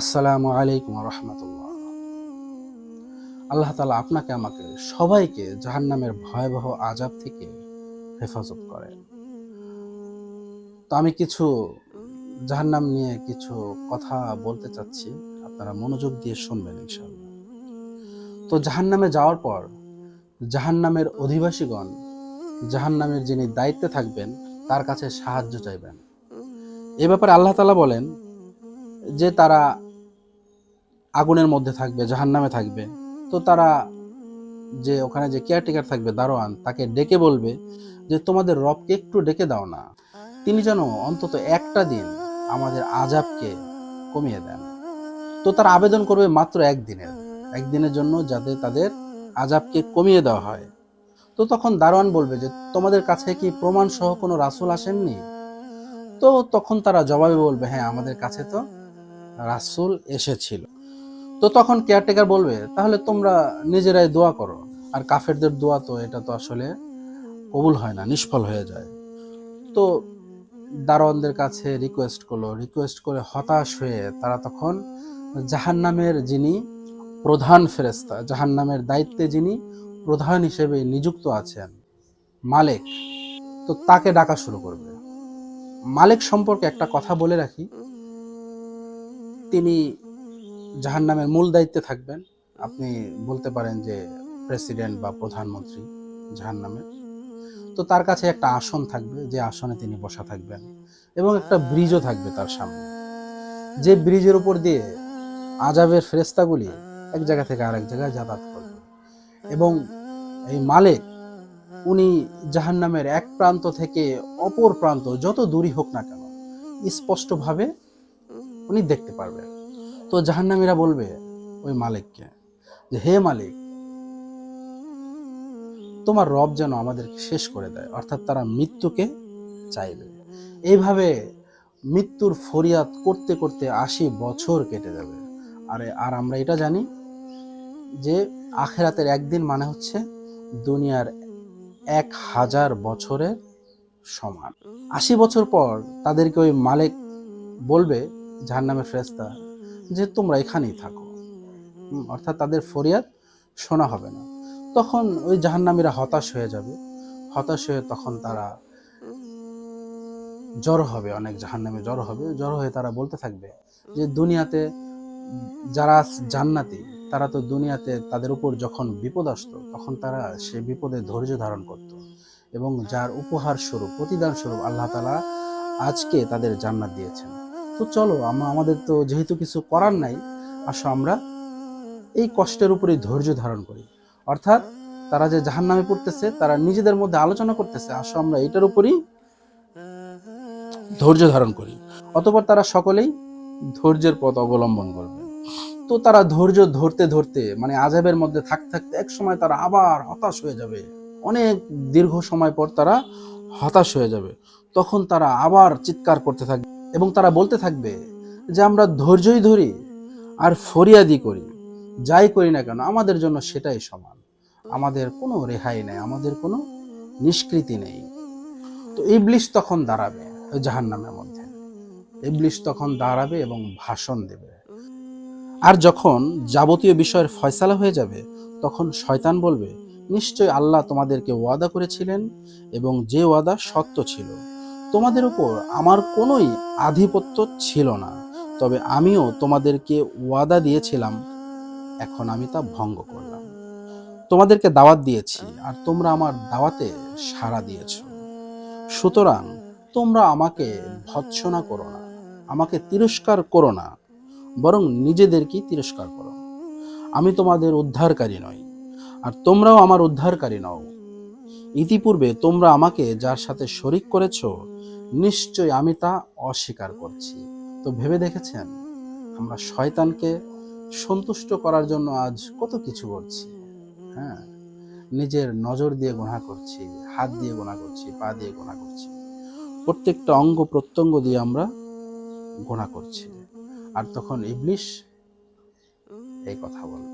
আসসালামু আলাইকুম রহমতুল্লাহ। আল্লাহ তালা আপনাকে, আমাকে সবাইকে জাহান্নামের ভয়াবহ আজাব থেকে হেফাজত করে তো আমি কিছু জাহান্নাম নিয়ে কিছু কথা বলতে চাচ্ছি, আপনারা মনোযোগ দিয়ে শুনবেন ইনশাল্লাহ তো জাহান্নামে যাওয়ার পর জাহান্নামের অধিবাসীগণ, জাহান্নামের যিনি দায়িত্বে থাকবেন, তার কাছে সাহায্য চাইবেন। এ ব্যাপারে আল্লাহ তালা বলেন যে তারা আগুনের মধ্যে থাকবে, জাহান্নামে থাকবে। তো তারা যে ওখানে যে কেয়ারটেকার থাকবে, দারোয়ান, তাকে ডেকে বলবে যে, তোমাদের রবকে একটু ডেকে দাও না। তিনি যেন অন্তত একটা দিন আমাদের আজাবকে কমিয়ে দেন। তো তারা আবেদন করবে মাত্র একদিনের। একদিনের জন্য যাতে তাদের আজাবকে কমিয়ে দেওয়া হয়। তো তখন দারোয়ান বলবে যে, তোমাদের কাছে কি প্রমাণ সহ কোনো রাসূল আসেননি? তো তখন তারা জবাবে বলবে হ্যাঁ আমাদের কাছে তো রাসূল এসেছিল। তো তখন কেয়ারটেকার বলবে, তাহলে তোমরা নিজেরাই দোয়া করো। আর কাফেরদের দোয়া তো, এটা তো আসলে কবুল হয় না, নিষ্ফল হয়ে যায়। তো দারোয়ানদের কাছে রিকোয়েস্ট করল। রিকোয়েস্ট করে হতাশ হয়ে তারা তখন জাহান্নামের যিনি প্রধান ফেরেস্তা জাহান্নামের দায়িত্বে যিনি প্রধান হিসেবে নিযুক্ত আছেন, মালিক। তো তাকে ডাকা শুরু করবে। মালিক সম্পর্কে একটা কথা বলে রাখি। তিনি জাহান্নামের মূল দায়িত্বে থাকবেন। আপনি বলতে পারেন যে প্রেসিডেন্ট বা প্রধানমন্ত্রী জাহান্নামের। তো তার কাছে একটা আসন থাকবে, যে আসনে তিনি বসা থাকবেন এবং একটা ব্রিজও থাকবে তার সামনে। যে ব্রিজের উপর দিয়ে আজাবের ফেরেস্তাগুলি এক জায়গা থেকে আরেক জায়গায় যাতায়াত করবে। এবং এই মালিক, উনি জাহান্নামের এক প্রান্ত থেকে অপর প্রান্ত, যত দূরই হোক না কেন, স্পষ্টভাবে উনি দেখতে পারবেন তো জাহান্নামীরা বলবে, ওই মালিককে যে, হে মালিক, তোমার রব যেন আমাদেরকে শেষ করে দেয়, অর্থাৎ তারা মৃত্যুকে চাইবে। এইভাবে মৃত্যুর ফরিয়াদ করতে করতে আশি বছর কেটে যাবে। আরে, আর আমরা এটা জানি যে, আখেরাতের একদিন মানে হচ্ছে দুনিয়ার এক হাজার বছরের সমান। আশি বছর পর তাদেরকে ওই মালিক বলবে জাহান্নামের ফেরেস্তা যে তোমরা এখানেই থাকো। অর্থাৎ তাদের ফরিয়াদ শোনা হবে না। তখন ওই জাহান্নামীরা হতাশ হয়ে যাবে। হতাশ হয়ে তখন তারা জড়ো হবে, অনেক জাহান্নামে জড়ো হবে। জড়ো হয়ে তারা বলতে থাকবে যে, দুনিয়াতে যারা জান্নাতি, তারা তো দুনিয়াতে তাদের উপর যখন বিপদ আসতো, তখন তারা সে বিপদে ধৈর্য ধারণ করত। এবং যার উপহার স্বরূপ, প্রতিদান স্বরূপ আল্লাহ তালা আজকে তাদের জান্নাত দিয়েছেন। তো চলো, আমা আমাদের তো যেহেতু কিছু করার নাই, আসো আমরা এই কষ্টের উপরেই ধৈর্য ধারণ করি। অর্থাৎ তারা যে জাহান নামে পড়তেছে, তারা নিজেদের মধ্যে আলোচনা করতেছে, আসো আমরা এটার উপরই ধৈর্য ধারণ করি। অতপর তারা সকলেই ধৈর্যের পথ অবলম্বন করবে। তো তারা ধৈর্য ধরতে ধরতে মানে আজাবের মধ্যে থাকতে থাকতে এক সময় তারা আবার হতাশ হয়ে যাবে। অনেক দীর্ঘ সময় পর তারা হতাশ হয়ে যাবে। তখন তারা আবার চিৎকার করতে থাকবে। এবং তারা বলতে থাকবে যে আমরা ধৈর্যই ধরি আর ফরিয়াদি করি। যাই করি না কেন, আমাদের জন্য সেটাই সমান। আমাদের কোনো রেহাই নেই, আমাদের কোনো নিষ্কৃতি নেই। তো ইবলিশ তখন দাঁড়াবে ওই জাহান্নামের মধ্যে। ইবলিশ তখন দাঁড়াবে এবং ভাষণ দেবে। আর যখন যাবতীয় বিষয়ের ফয়সালা হয়ে যাবে, তখন শয়তান বলবে নিশ্চয় আল্লাহ তোমাদেরকে ওয়াদা করেছিলেন এবং যে ওয়াদা সত্য ছিল তোমাদের উপর আমার কোনোই আধিপত্য ছিল না। তবে আমিও তোমাদেরকে ওয়াদা দিয়েছিলাম। এখন আমি তা ভঙ্গ করলাম। তোমাদেরকে দাওয়াত দিয়েছি আর তোমরা আমার দাওয়াতে সাড়া দিয়েছ। সুতরাং তোমরা আমাকে ভৎসনা করো না, আমাকে তিরস্কার করো না, বরং নিজেদেরকেই তিরস্কার করো। আমি তোমাদের উদ্ধারকারী নই, আর তোমরাও আমার উদ্ধারকারী নও। ইতিপূর্বে তোমরা আমাকে যার সাথে শরিক করেছ, নিশ্চয় আমি তা অস্বীকার করছি। তো ভেবে দেখেছেন? আমরা শয়তানকে সন্তুষ্ট করার জন্য আজ কত কিছু করছি। হ্যাঁ নিজের নজর দিয়ে গোনা করছি, হাত দিয়ে গোনা করছি, পা দিয়ে গোনা করছি। প্রত্যেকটা অঙ্গ প্রত্যঙ্গ দিয়ে আমরা গোনা করছি। আর তখন ইবলিশ এই কথা বলবে।